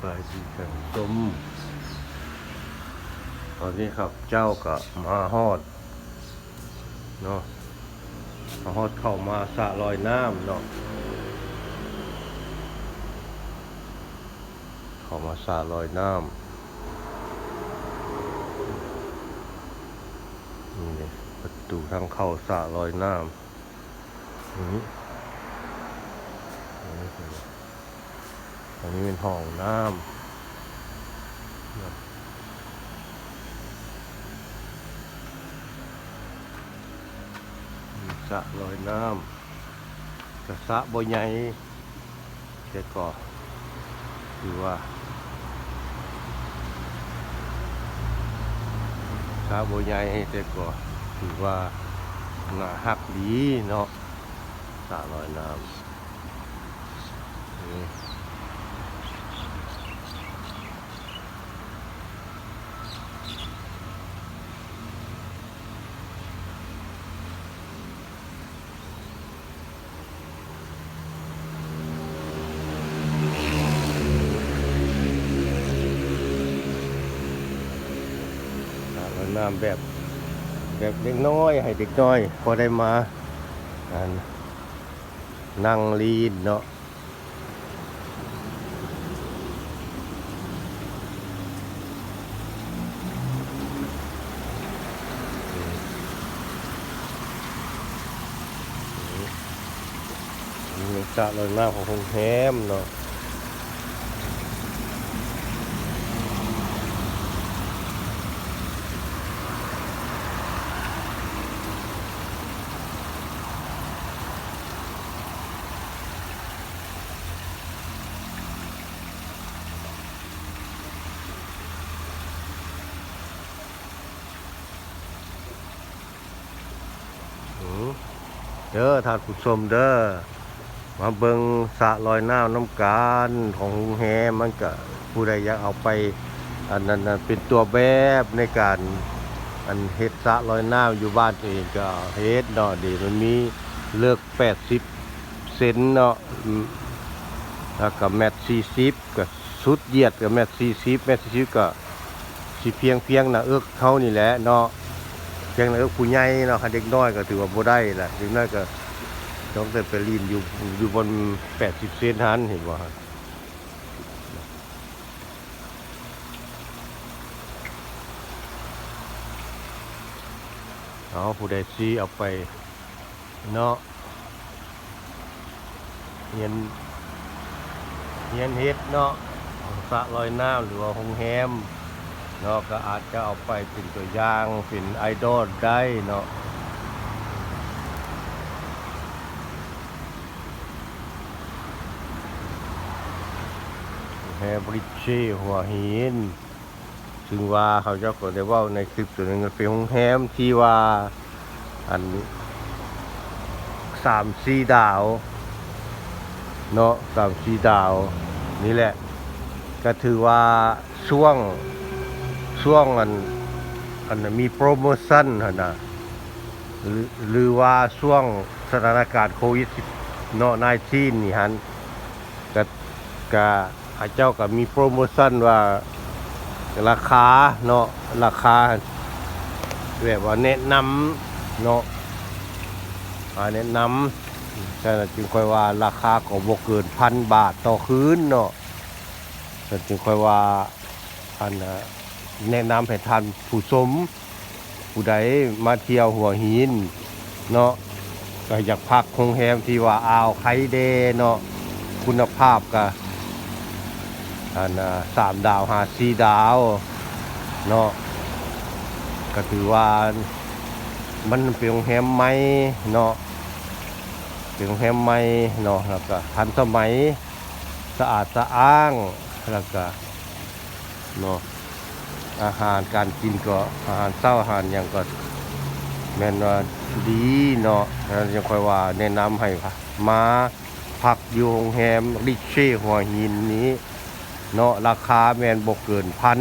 ไปดีกันสมตอนนี้ครับเจ้าก็มาฮอดเนาะมาฮอดเข้ามาสะลอยน้ำเนาะเข้ามาสะลอยน้ำนี่เลยประตูทางเข้าสะลอยน้ำนี่นี่ คืออันนี้เป็นห้องน้ำสระลอยน้ำกระสะบ่ใหญ่แต่ก็คือว่าสระบ่ใหญ่แต่ก็ถือว่าหน่าฮักดีเนาะสระลอยน้ำนี่ น้ำแบบ แบบเด็กน้อย ให้เด็กน้อย พอได้มาอ่านนั่งลีนเนาะนี่สระลอยน้ำของโรงแรมเนาะ เด้อท่านผู้ชมเด้อมาเบิงสะลอยน้ำน้ำการของโรงแรมมันก็ผู้ใดอยากเอาไปอันนั้นเป็นตัวแบบในการอันเฮ็ดสะลอยน้ำอยู่บ้านตัวเองก็เฮ็ดเนาะดีมันมีเลือก80เซนเนาะแล้วก็แมตร40ก็สุดเหยียดก็แมตร40แมตร40ก็สิเพียงเพียงน้าเอิกเขานี่แหละเนาะ เพียงแต่ก็ผู้ใหญ่เนาะคันเด็กน้อยก็ถือว่าบ่ได้แหละเด็กน้อยก็ต้องแต่ไปลีนอยู่อยู่บน80เซนหันเห็นบ่ครับเอาผู้ใดซีเอาไปเนาะเฮียนเฮียนเฮ็ดเนาะสะลอยน้ำหรือว่าโรงแรม เนาะก็อาจจะเอาไปเป็นตัวอย่างเป็นไอดอลได้เนาะแฮบริเช่หัวหินซึ่งว่าเขาเจ้าก็ได้ว่าในคลิปตัวหนึงก็เป็นโรงแรมที่ว่าอันสามสี่ดาว เนาะสามสี่ดาว นี่แหละ ก็ถือว่าช่วง ช่วงอันอันมีโปรโมชั่นหั่นะหรือว่าช่วงสถานการณ์โควิดเนาะ19นี่ฮันก็ก็อาเจ้าก็มีโปรโมชั่นว่าราคาเนาะราคาแบบว่าแนะนำเนาะอ่าแนะนำฉะนั้นจึงค่อยว่าราคาก็บ่เกินพันบาทต่อคืนเนาะฉะนั้นจึงค่อยว่าอันนะ แนะนำให้ท่านผู้ชมผู้ใดมาเที่ยวหัวหินเนาะก็อยากพักโรงแรมที่ว่าอ่าวไคเดเนาะคุณภาพก็อันสามดาวหาสี่ดาวเนาะก็ถือว่ามันเป็นโรงแรมใหม่เนาะเป็นโรงแรมใหม่เนาะแล้วก็ทันสมัยสะอาดสะอ้างแล้วก็เนาะ อาหารการกินก็อาหารเช้าอาหารหยังก็แม่นว่าดีเนาะแล้วยังค่อยว่าแนะนำให้มาพักอยู่โรงแรมริเช่หัวหินนี้เนาะราคาแม่นบ่เกินพัน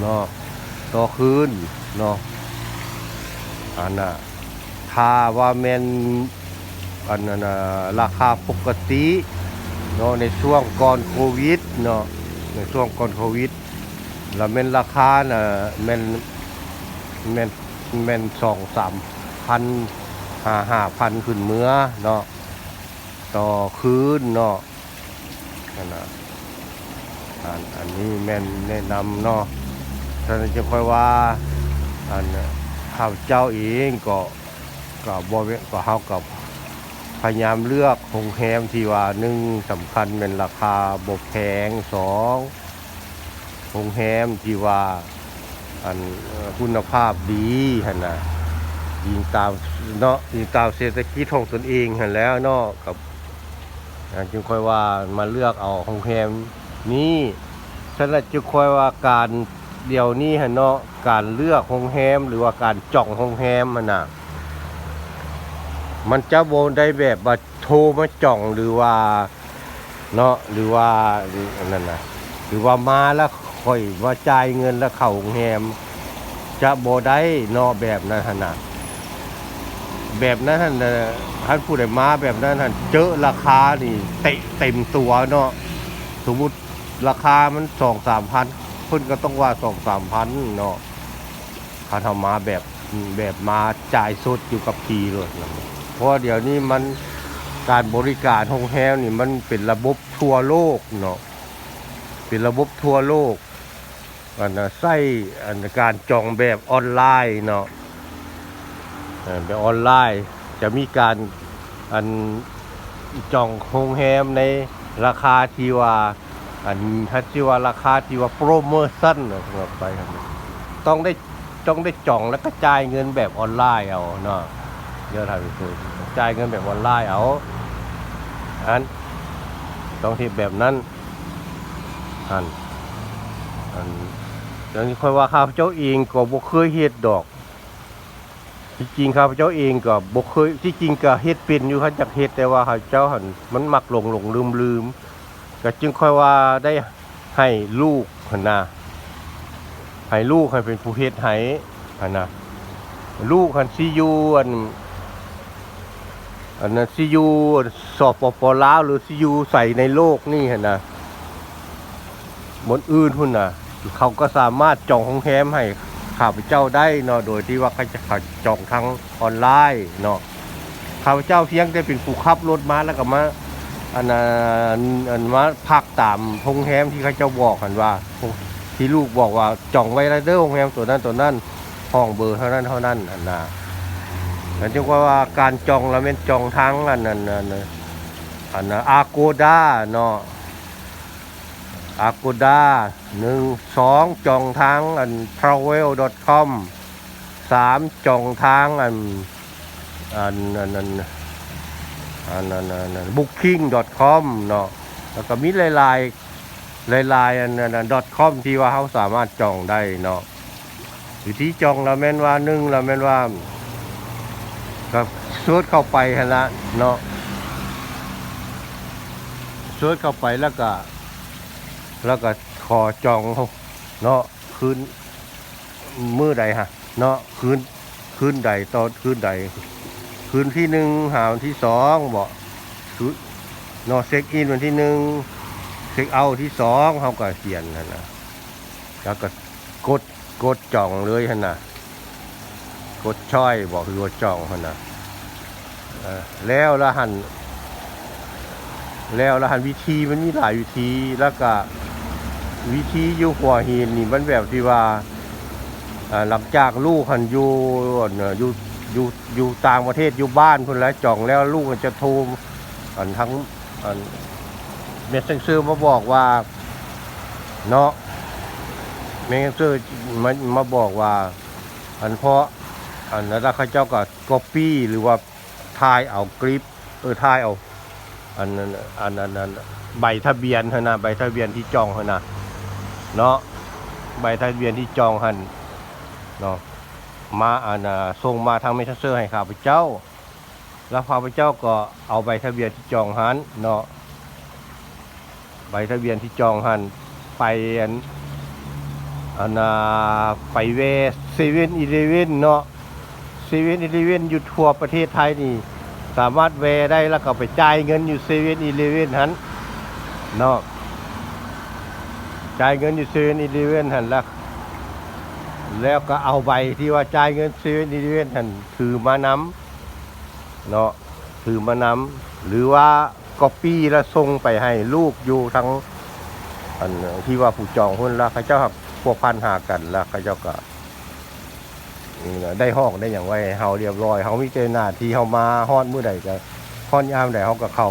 เนาะต่อคืนเนาะอันน่ะถ้าว่าแม่นอันนั้นน่ะราคาปกติเนาะในช่วงก่อนโควิดเนาะในช่วงก่อนโควิด แล้วแม่นราคาน่ะแม่นแม่นแม่นสองสามพันห้าห้าพันขึ้นเมื่อเนาะต่อคืนเนาะนั่นนะอันอันนี้แม่นแนะนำเนาะท่านจะค่อยว่าอันน่ะข้าเจ้าเองก็ก็บ่เว้นก็เฮากับพยายามเลือกโรงแรมที่ว่าหนึ่งสำคัญเป็นราคาบแพงสอง โรงแรมที่ว่าอันคุณภาพดีหันนะยิงตามเนาะยิงตามเศรษฐกิจของตนเองหันแล้วเนาะกับจึงค่อยว่ามาเลือกเอาโรงแรมนี้ฉะนั้นจึงค่อยว่าการเดี๋ยวนี้หันเนาะการเลือกโรงแรมหรือว่าการจ่องโรงแรมมันน่ะมันจะโบนได้แบบว่าโทรมาจ่องหรือว่าเนาะหรือว่าออันนั้นนะหรือว่ามาแล้ว ค่อยว่าจ่ายเงินแล้วเข้าโรงแรมจะโบได้เนาะแบบนั้นหนะแบบนั้นนะท่านผู้ใดมาแบบนั้นท่านเจอราคานี่เตะเต็มตัวเนาะสมมติราคามันสองสามพันเพิ่นก็ต้องว่าสองสามพันเนาะเขาทำมาแบบแบบมาจ่ายสดอยู่กับทีเลยเพราะเดี๋ยวนี้มันการบริการโรงแรมนี่มันเป็นระบบทั่วโลกเนาะเป็นระบบทั่วโลก อันใส่อันการจองแบบออนไลน์เนาะแบบออนไลน์จะมีการอันจองโรงแรมในราคาที่ว่าอันถ้าที่ว่าราคาที่ว่าโปรโมชั่นเนาะสำหรับไปต้องได้ต้องได้จองแล้วก็จ่ายเงินแบบออนไลน์เอาเนาะเดี๋ยวทำไปคือจ่ายเงินแบบออนไลน์เอาอันต้องที่แบบนั้นอันอัน อย่างนี้ค่อยว่าข้าพเจ้าเองก็บ่เคยเฮ็ดดอก ที่จริงข้าพเจ้าเองก็บ่เคยที่จริงก็เฮ็ดเป็นอยู่ครับจากเฮ็ดแต่ว่าข้าพเจ้าหันมันมักหลงหลงลืมลืมก็จึงค่อยว่าได้ให้ลูกหั่นนะให้ลูกให้เป็นผู้เฮ็ดให้หั่นนะลูกหันซียูอันอันนั้นซียูสอบปปลาวหรือซียูใส่ในโลกนี่เห็นนะบนอื่นหุ่นน่ะ เขาก็สามารถจองห้องแคมให้ข้าพเจ้าได้เนาะโดยที่ว่าเขาจะขจองทางออนไลน์เนาะข้าพเจ้าเพียงแต่เป็นผู้ขับรถมาแล้วก็มาอันนั้นอันมาพักตามโรงแรมที่เขาเจ้าบอกกันว่า ที่ลูกบอกว่าจองไว้แล้วเด้องแรมตัวนั้นตัวนั้นห้องเบอร์เท่านั้นเท่านั้นอันน่ะนั่นจึงว่าว่าการจองแล้วเป็นจองทั้งอันนั้นอันนั้นอันน่ะอาโกดาเนาะ อากูด้าหนึ่งสองจองทางอัน travel com สามจองทางอันอันอันอันอันอันอัน booking com เนาะแล้วก็มีหลายลๆหลายๆอันอัน com ที่ว่าเขาสามารถจองได้เนาะอยู่ที่จองเราแม่นว่าหนึ่งเราแม่นว่าก็สวดเข้าไปฮะละเนาะสวดเข้าไปแล้วก็ แล้วก็ขอจองเนาะคืนมือใดฮะเนาะคืนคืนใดตอนคืนใด คืนที่หนึ่งหาวันที่สองบอกเนาะเช็คอินวันที่หนึ่งเช็คเอาที่สองเขาก็เขียนนั่นะแล้วก็กดกดจองเลยฮะนะกดช่อยบอกคือว่าจองฮะนะแล้วละหันแล้วละหันวิธีมันมีหลายวิธีแล้วก็ วิธีอยู่หัวหินนี่มันแบบที่ว่าหลังจากลูกหันอยู่อยู่อยู่อยู่ต่างประเทศอยู่บ้านคนแล้วจ่องแล้วลูกมันจะโทรอันทั้งอันเมสเซนเซอร์มาบอกว่าเนาะเมนเซอร์มามาบอกว่า อันเพราะอันนั้นแล้วเขาเจ้าก็ก๊อปปี้หรือว่าถ่ายเอาคลิปเออถ่ายเอาอันนั้นอันนั้นอันนั้นใบทะเบียนเถอะนะใบทะเบียนที่จองเถอะนะ เนาะใบทะเบียนที่จองหันเนาะมาอันน่ะส่งมาทางเมสเซอร์ให้ข้าพเจ้า แล้วข้าพเจ้าก็เอาใบทะเบียนที่จองหันเนาะใบทะเบียนที่จองหันไปอันอันน่ะไปเวเซเว่นอีเลเว่นเนาะเซเว่นอีเลเว่นอยู่ทั่วประเทศไทยนี่สามารถแวได้แล้วก็ไปจ่ายเงินอยู่เซเว่นอีเลเว่นหันเนาะ จ่ายเงินอยู่เซเวนอีเลเว่นหันละแล้วก็เอาใบที่ว่าจ่ายเงินเซเวนอีเลเว่นหันถือมานำเนาะถือมานำหรือว่าก๊อปปี้แล้วส่งไปให้ลูกอยู่ทั้งอันที่ว่าผู้จองหุ้นแล้วเขาเจ้าหักพวกพันหากันแล้วเขาเจ้าก็ได้ห้องได้อย่างไว้เฮาเรียบร้อยเฮามีเจหน้าที่เฮามาฮอดมื้อใดก็ฮอดยามใดเฮาก็เข้า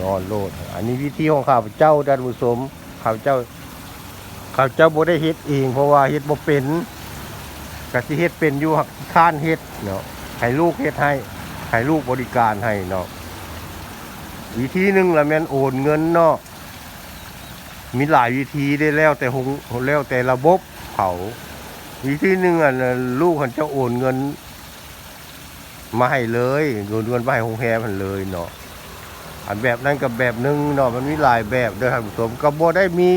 นอนโลด อันนี้วิธีของข้าพเจ้าท่านผู้ชมข้าพเจ้า ข้าเจ้าบ่ได้เฮ็ดเองเพราะว่าเฮ็ดบ่เป็นก็สิเฮ็ดเป็นอยู่หักข้านเฮ็ดเนาะให้ลูกเฮ็ดให้ให้ลูกบริการให้เนาะวิธีหนึ่งละแม่นโอนเงินเนาะมีหลายวิธีได้แล้วแต่หงแล้วแต่ระบบเขาวิธีหนึ่งอะลูกเขาจ้าโอนเงินมาให้เลยโอนเงินมาให้โรงแรมมันเลยเนาะอันแบบนั้นกับแบบหนึงเนาะมันมีหลายแบบเด้อครับผู้ชมก็บ่ได้มี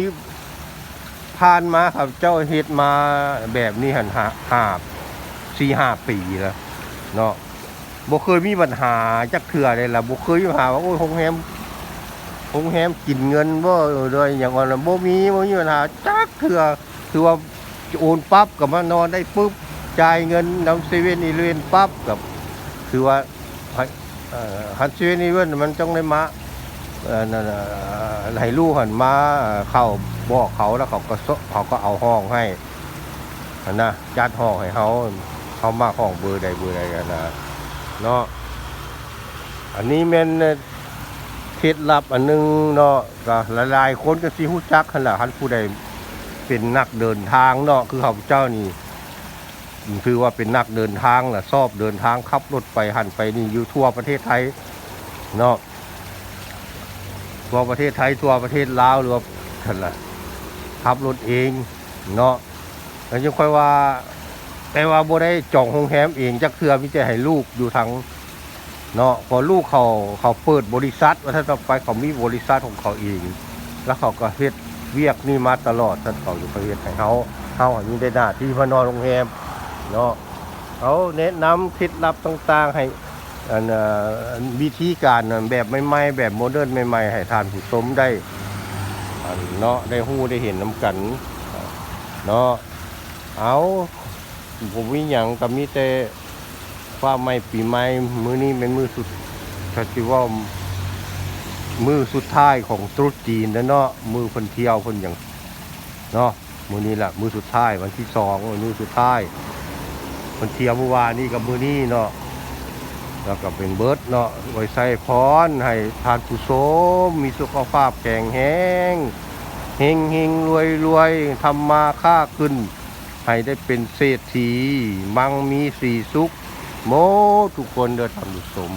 ผ่านมาครับเจ้าเฮ็ดมาแบบนี้หันหาหาสี่ห้าปีแล้วเนาะบ่เคยมีปัญหาจักเทื่อเลยล่ะบ่เคยมีปัญหาว่าโอ้ยโรงแรมโรงแรมกินเงินบ่โดยอย่างว่าบ่มีบ่มีปัญหาจักเทื่อคือว่าโอนปั๊บก็มานอนได้ปุ๊บจ่ายเงินนำเซเว่นอีเลเวนปั๊บกับคือว่าฮันซีนี่เว้นมันต้องได้มา ให้ลูกหันมาเข้าบอกเขาแล้วเขาก็เขาก็เอาห้องให้นะจัดห้องให้เขาเขามาห้องเบอร์ใดเบอร์ใดกันนะเนาะอันนี้แม่นเคล็ดลับอันหนึงเนาะก็หลายๆคนก็สิฮู้จักหั่นล่ะคันผู้ใดเป็นนักเดินทางเนาะคือเขาเจ้านี่คือว่าเป็นนักเดินทางล่ะชอบเดินทางขับรถไปหันไปนี่อยู่ทั่วประเทศไทยเนาะ ทัวประเทศไทยทัวประเทศลาวหรือว่าท่านล่ะขับรถเองเนาะแล้วยังค่อยว่า แต่ว่าบ่ได้จองโรงแรมเองจักเทื่อมีแต่ให้ลูกอยู่ทางเนาะพอลูกเขาเขาเปิดบริษัทว่าถ้าต่อไปเขามีบริษัทของเขาเอง แล้วเขาก็เฮ็ดเวียกนี่มาตลอดท่านเขาอยู่ประเทศให้เขาเขาอันนี้ได้หน้าที่มานอนโรงแรมเนาะเขาแนะนำเคล็ดลับต่างๆให้ อันวิธีการแบบใหม่ๆแบบโมเดิร์นใหม่ๆให้ทานผู้ชมได้เนาะได้ฮู้ได้เห็นน้ำกันเนาะเอาผมวิหยังก็มีแต่ฟ้าใหม่ปีใหม่มือนี้เป็นมือสุดถ้าสิว่ามือสุดท้ายของตรุษจีนแล้วเนาะมือเพิ่นเที่ยวเพิ่นหยังเนาะมือนี้แหละมือสุดท้ายวันที่สองมือสุดท้ายมันเที่ยวเมื่อวานนี่กับมือนี่เนาะ แล้วก็เป็นเบิร์ดเนาะไว้ใส่พรให้ทานผู้ชมมีสุขภาพแข็งแรงเฮงเฮงรวยรวยทำมาค่าขึ้น ให้ได้เป็นเศรษฐี มั่งมีสีสุข โมทุกคนเดินทำผู้ชม